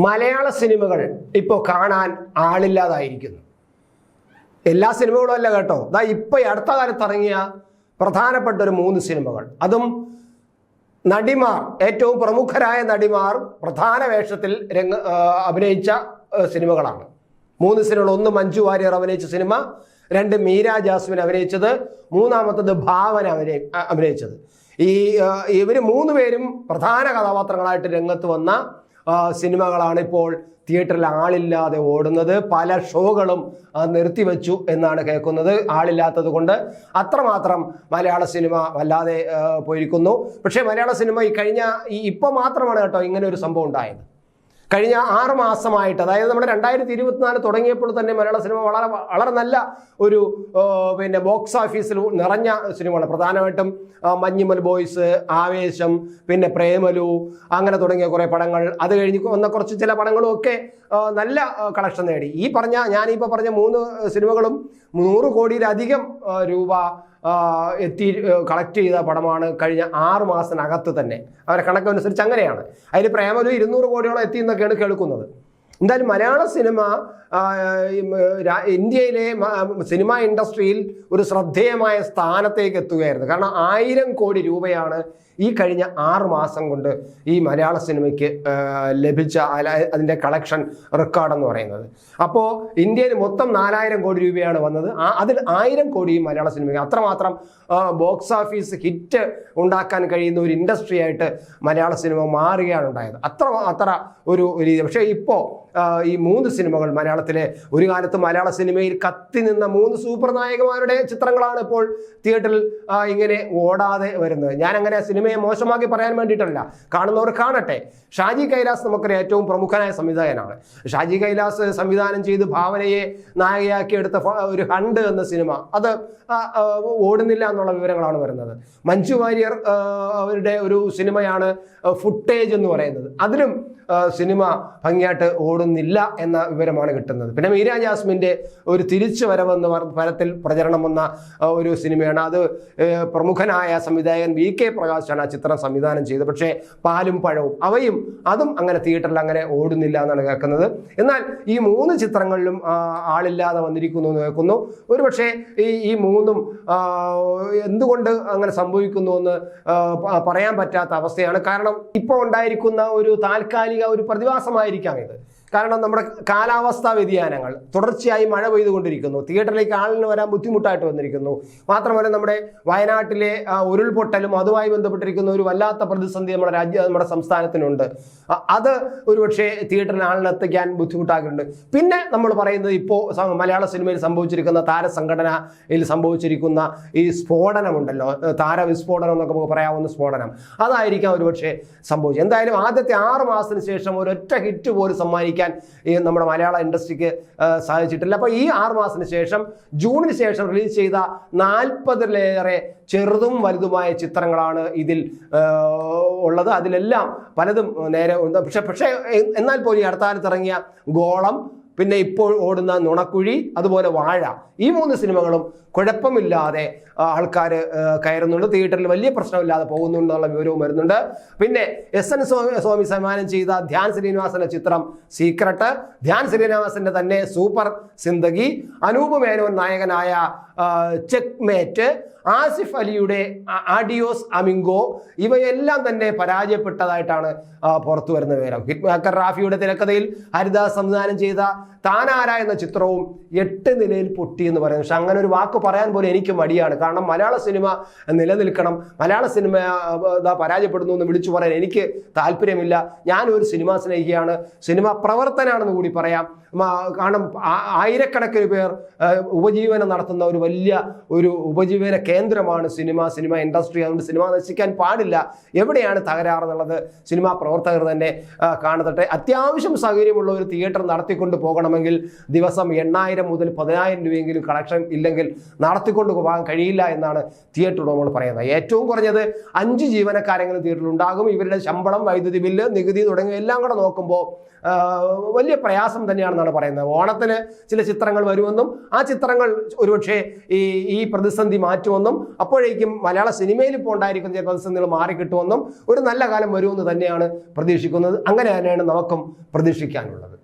മലയാള സിനിമകൾ ഇപ്പോൾ കാണാൻ ആളില്ലാതായിരിക്കുന്നു. എല്ലാ സിനിമകളും അല്ല കേട്ടോ. അതാ ഇപ്പോൾ ഈ അടുത്ത കാലത്ത് ഇറങ്ങിയ പ്രധാനപ്പെട്ട ഒരു മൂന്ന് സിനിമകൾ. അതും നടിമാർ ഏറ്റവും പ്രമുഖരായ നടിമാർ പ്രധാന വേഷത്തിൽ രംഗ അഭിനയിച്ച സിനിമകളാണ്. മൂന്ന് സിനിമകൾ. ഒന്ന് മഞ്ജു വാര്യർ അഭിനയിച്ച സിനിമ രണ്ട് മീര ജാസ്മിൻ അഭിനയിച്ചത് മൂന്നാമത്തത് ഭാവന അഭിനയി അഭിനയിച്ചത്. ഈ ഇവർ മൂന്ന് പേരും പ്രധാന കഥാപാത്രങ്ങളായിട്ട് രംഗത്ത് വന്ന സിനിമകളാണ് ഇപ്പോൾ തിയേറ്ററിൽ ആളില്ലാതെ ഓടുന്നത്. പല ഷോകളും നിർത്തിവെച്ചു എന്നാണ് കേൾക്കുന്നത്. ആളില്ലാത്തത് കൊണ്ട് അത്രമാത്രം മലയാള സിനിമ വല്ലാതെ പോയിരിക്കുന്നു. പക്ഷേ മലയാള സിനിമ ഈ കഴിഞ്ഞ ഈ ഇപ്പോൾ മാത്രമാണ് കേട്ടോ ഇങ്ങനെ ഒരു സംഭവം ഉണ്ടായത്. കഴിഞ്ഞ ആറ് മാസമായിട്ട് അതായത് നമ്മുടെ രണ്ടായിരത്തി ഇരുപത്തിനാല് തുടങ്ങിയപ്പോൾ തന്നെ മലയാള സിനിമ വളരെ വളരെ നല്ല ഒരു പിന്നെ ബോക്സ് ഓഫീസിൽ നിറഞ്ഞ സിനിമയാണ്. പ്രധാനമായിട്ടും മഞ്ഞിമൽ ബോയ്സ് ആവേശം പിന്നെ പ്രേമലു അങ്ങനെ തുടങ്ങിയ കുറേ പടങ്ങൾ. അത് കഴിഞ്ഞ് വന്ന കുറച്ച് ചില പടങ്ങളും ഒക്കെ നല്ല കളക്ഷൻ നേടി. ഈ പറഞ്ഞ ഞാനിപ്പോൾ പറഞ്ഞ മൂന്ന് സിനിമകളും നൂറ് കോടിയിലധികം രൂപ എത്തി കളക്ട് ചെയ്ത പടമാണ് കഴിഞ്ഞ ആറ് മാസത്തിനകത്ത് തന്നെ. അവരെ കണക്കനുസരിച്ച് അങ്ങനെയാണ്. അതിൽ പ്രേമലു ഇരുന്നൂറ് കോടിയോളം എത്തി എന്നൊക്കെയാണ് കേൾക്കുന്നത്. എന്തായാലും മലയാള സിനിമ ഇന്ത്യയിലെ സിനിമ ഇൻഡസ്ട്രിയിൽ ഒരു ശ്രദ്ധേയമായ സ്ഥാനത്തേക്ക് എത്തുകയായിരുന്നു. കാരണം ആയിരം കോടി രൂപയാണ് ഈ കഴിഞ്ഞ ആറ് മാസം കൊണ്ട് ഈ മലയാള സിനിമയ്ക്ക് ലഭിച്ച അതിന്റെ കളക്ഷൻ റെക്കോർഡെന്ന് പറയുന്നത്. അപ്പോൾ ഇന്ത്യയിൽ മൊത്തം നാലായിരം കോടി രൂപയാണ് വന്നത്. അതിൽ ആയിരം കോടി മലയാള സിനിമയ്ക്ക്. അത്രമാത്രം ബോക്സ് ഓഫീസ് ഹിറ്റ് ഉണ്ടാക്കാൻ കഴിയുന്ന ഒരു ഇൻഡസ്ട്രി ആയിട്ട് മലയാള സിനിമ മാറുകയാണ് ഉണ്ടായത്. അത്ര അത്ര ഒരു രീതി പക്ഷേ ഇപ്പോൾ ഈ മൂന്ന് സിനിമകൾ മലയാളത്തിലെ ഒരു കാലത്ത് മലയാള സിനിമയിൽ കത്തി നിന്ന മൂന്ന് സൂപ്പർ നായകന്മാരുടെ ചിത്രങ്ങളാണ് ഇപ്പോൾ തിയേറ്ററിൽ ഇങ്ങനെ ഓടാതെ വരുന്നത്. ഞാൻ അങ്ങനെ സിനിമയെ മോശമാക്കി പറയാൻ വേണ്ടിയിട്ടല്ല. കാണുന്നവർ കാണട്ടെ. ഷാജി കൈലാസ് നമുക്കൊരു ഏറ്റവും പ്രമുഖനായ സംവിധായകനാണ്. ഷാജി കൈലാസ് സംവിധാനം ചെയ്ത് ഭാവനയെ നായകയാക്കി എടുത്ത ഒരു ഹണ്ട് എന്ന സിനിമ. അത് ഓടുന്നില്ല എന്നുള്ള വിവരങ്ങളാണ് വരുന്നത്. മഞ്ജു വാര്യർ അവരുടെ ഒരു സിനിമയാണ് ഫുട്ടേജ് എന്ന് പറയുന്നത്. അതിലും സിനിമ ഭംഗിയായിട്ട് ഓടുന്നില്ല എന്ന വിവരമാണ് കിട്ടുന്നത്. പിന്നെ മീര ജാസ്മിന്റെ ഒരു തിരിച്ചു വരവെന്ന് പരത്തിൽ പ്രചരണം വന്ന ഒരു സിനിമയാണ്. അത് പ്രമുഖനായ സംവിധായകൻ വി കെ പ്രകാശാണ് ആ ചിത്രം സംവിധാനം ചെയ്തത്. പക്ഷേ പാലും പഴവും അവയും അതും അങ്ങനെ തിയേറ്ററിൽ അങ്ങനെ ഓടുന്നില്ല എന്നാണ് കേൾക്കുന്നത്. എന്നാൽ ഈ മൂന്ന് ചിത്രങ്ങളിലും ആളില്ലാതെ വന്നിരിക്കുന്നു എന്ന് കേൾക്കുന്നു. ഒരുപക്ഷെ ഈ ഈ മൂന്നും എന്തുകൊണ്ട് അങ്ങനെ സംഭവിക്കുന്നു എന്ന് പറയാൻ പറ്റാത്ത അവസ്ഥയാണ്. കാരണം ഇപ്പോൾ ഉണ്ടായിരിക്കുന്ന ഒരു താൽക്കാലിക ഒരു പ്രതിഭാസമായിരിക്കാം ഇത്. കാരണം നമ്മുടെ കാലാവസ്ഥാ വ്യതിയാനങ്ങൾ. തുടർച്ചയായി മഴ പെയ്തുകൊണ്ടിരിക്കുന്നു. തിയേറ്ററിലേക്ക് ആളിന് വരാൻ ബുദ്ധിമുട്ടായിട്ട് വന്നിരിക്കുന്നു. മാത്രമല്ല നമ്മുടെ വയനാട്ടിലെ ഉരുൾപൊട്ടലും അതുമായി ബന്ധപ്പെട്ടിരിക്കുന്ന ഒരു വല്ലാത്ത പ്രതിസന്ധി നമ്മുടെ രാജ്യ നമ്മുടെ സംസ്ഥാനത്തിനുണ്ട്. അത് ഒരുപക്ഷെ തിയേറ്ററിൽ ആളിനെത്തിക്കാൻ ബുദ്ധിമുട്ടാക്കുന്നുണ്ട്. പിന്നെ നമ്മൾ പറയുന്നത് ഇപ്പോൾ മലയാള സിനിമയിൽ സംഭവിച്ചിരിക്കുന്ന താരസംഘടനയിൽ സംഭവിച്ചിരിക്കുന്ന ഈ സ്ഫോടനമുണ്ടല്ലോ. താരവിസ്ഫോടനം എന്നൊക്കെ നമുക്ക് പറയാവുന്ന സ്ഫോടനം. അതായിരിക്കാം ഒരുപക്ഷെ സംഭവിച്ചത്. എന്തായാലും ആദ്യത്തെ ആറ് മാസത്തിന് ശേഷം ഒരൊറ്റ ഹിറ്റ് പോലും സമ്മാനിക്കാൻ ഈ നമ്മുടെ മലയാള ഇൻഡസ്ട്രിക്ക് സാധിച്ചിട്ടില്ല അപ്പോൾ ഈ ആറ് മാസത്തിന് ശേഷം ജൂണിന് ശേഷം റിലീസ് ചെയ്ത നാൽപ്പതിലേറെ ചെറുതും വലുതുമായ ചിത്രങ്ങളാണ് ഇതിൽ ഉള്ളത് അതിലെല്ലാം പലതും നേരെ. പക്ഷെ പക്ഷേ എന്നാൽ പോലും ഈ അടുത്ത ഇറങ്ങിയ ഗോളം പിന്നെ ഇപ്പോൾ ഓടുന്ന നുണക്കുഴി അതുപോലെ വാഴ. ഈ മൂന്ന് സിനിമകളും കുഴപ്പമില്ലാതെ ആൾക്കാർ കയറുന്നുണ്ട്. തിയേറ്ററിൽ വലിയ പ്രശ്നമില്ലാതെ പോകുന്നുണ്ടെന്നുള്ള വിവരവും വരുന്നുണ്ട്. പിന്നെ എസ് എൻ സ്വാമി സ്വാമി സമ്മാനം ചെയ്ത ധ്യാൻ ശ്രീനിവാസന്റെ ചിത്രം സീക്രട്ട്. ധ്യാൻ ശ്രീനിവാസന്റെ തന്നെ സൂപ്പർ സിന്ദഗി. അനൂപ് മേനോൻ നായകനായ ചെക്ക് മേറ്റ് ആസിഫ് അലിയുടെ ആഡിയോസ് അമിങ്കോ ഇവയെല്ലാം തന്നെ പരാജയപ്പെട്ടതായിട്ടാണ് പുറത്തു വരുന്ന വിവരം. ഹിറ്റ്മാക്കർ റാഫിയുടെ തിരക്കഥയിൽ ഹരിദാസ് സംവിധാനം ചെയ്ത താനാര എന്ന ചിത്രവും എട്ട് നിലയിൽ പൊട്ടി എന്ന് പറയുന്നത് പക്ഷെ അങ്ങനെ ഒരു വാക്ക് പറയാൻ പോലും എനിക്ക് മടിയാണ്. കാരണം മലയാള സിനിമ നിലനിൽക്കണം. മലയാള സിനിമ പരാജയപ്പെടുന്നു എന്ന് വിളിച്ചു പറയാൻ എനിക്ക് താല്പര്യമില്ല. ഞാൻ ഒരു സിനിമ സ്നേഹിയാണ്. സിനിമ പ്രവർത്തനാണെന്ന് കൂടി പറയാം. കാരണം ആയിരക്കണക്കിന് പേർ ഉപജീവനം നടത്തുന്ന ഒരു വലിയ ഒരു ഉപജീവന കേന്ദ്രമാണ് സിനിമ. സിനിമ ഇൻഡസ്ട്രി അതുകൊണ്ട് സിനിമ നശിക്കാൻ പാടില്ല. എവിടെയാണ് തകരാറെന്നുള്ളത് സിനിമാ പ്രവർത്തകർ തന്നെ കാണത്തട്ടെ അത്യാവശ്യം സൗകര്യമുള്ള ഒരു തിയേറ്റർ നടത്തിക്കൊണ്ട് പോകണമെങ്കിൽ ദിവസം എണ്ണായിരം മുതൽ പതിനായിരം രൂപയെങ്കിലും കളക്ഷൻ ഇല്ലെങ്കിൽ നടത്തിക്കൊണ്ട് പോകാൻ കഴിയില്ല എന്നാണ് തിയേറ്റർ ഉടമകൾ പറയുന്നത്. ഏറ്റവും കുറഞ്ഞത് അഞ്ച് ജീവനക്കാരെങ്കിലും തിയേറ്ററിൽ ഉണ്ടാകും. ഇവരുടെ ശമ്പളം വൈദ്യുതി ബില്ല് നികുതി തുടങ്ങിയ എല്ലാം കൂടെ നോക്കുമ്പോൾ വലിയ പ്രയാസം തന്നെയാണെന്നാണ് പറയുന്നത്. ഓണത്തിന് ചില ചിത്രങ്ങൾ വരുമെന്നും ആ ചിത്രങ്ങൾ ഒരുപക്ഷെ ഈ ഈ പ്രതിസന്ധി മാറ്റുമെന്നും അപ്പോഴേക്കും മലയാള സിനിമയിൽ ഇപ്പോൾ ഉണ്ടായിരിക്കുന്ന ചില പ്രതിസന്ധികൾ മാറിക്കിട്ടുമെന്നും ഒരു നല്ല കാലം വരുമെന്ന് തന്നെയാണ് പ്രതീക്ഷിക്കുന്നത്. അങ്ങനെ തന്നെയാണ് നമുക്കും പ്രതീക്ഷിക്കാനുള്ളത്.